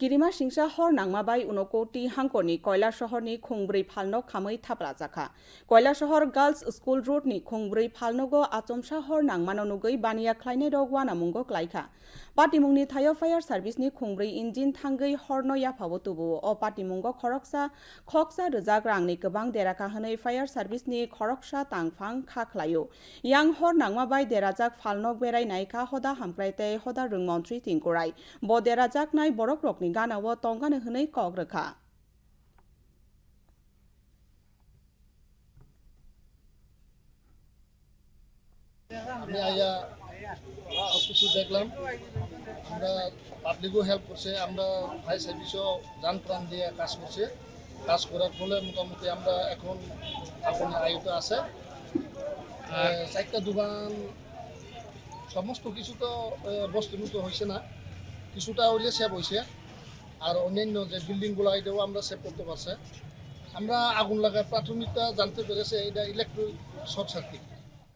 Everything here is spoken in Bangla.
কিরিমা সিংসা হর নাংমাবাই উনকৌটি হাংকনি কয়লা শহরনি খুংব্রী ফালনো খামৈ থাপলা জাখা। কয়লা শহর গার্লস স্কুল রোডনি খুংব্রী ফালনগো আচমসা হর নাংমানো নুগৈ বানিয়া খ্লাইনাই রগ ওয়ানামুঙ্গো ক্লাইখা। পাটিমুংনি থায়ো ফায়ার সার্ভিসনি খুংব্রী ইঞ্জিন থাঙ্গৈ হরনো ইয়াফাবো তুবু। অ পাটিমুঙ্গো খরকসা, খকসা রোজাগ রাংনি গোবাং দেরাখা হनै ফায়ার সার্ভিসনি খরকসা তাংফাং খাখলায়ো ইয়াং হর নাংমাবাই দেরাজাক ফালনক বেরাইনাইখা হদা হামক্রাইতে হদা রুংমন্ত্রী তিংকোরাই ব দেরাজাক নাই বরক রকনি আমি আইয়া সব কিছু দেখলাম। আমরা পাবলিকও হেল্প করছে। আমরা ফায়ার সার্ভিসও যান প্রাণ দিয়ে কাজ করছে। কাজ করার ফলে মোটামুটি আমরা এখন এখন আয়ুতে আছে। চারটা দোকান সমস্ত কিছু তো বস্তুনিত হয়েছে না। কিছুটা হইলে সেভ হয়েছে আর অন্যান্য যে বিল্ডিংগুলো, এটাও আমরা সেভ করতে পারছি। আমরা আগুন লাগার প্রাথমিকতা জানতে পেরেছে, এটা ইলেকট্রিক শর্ট সার্কিট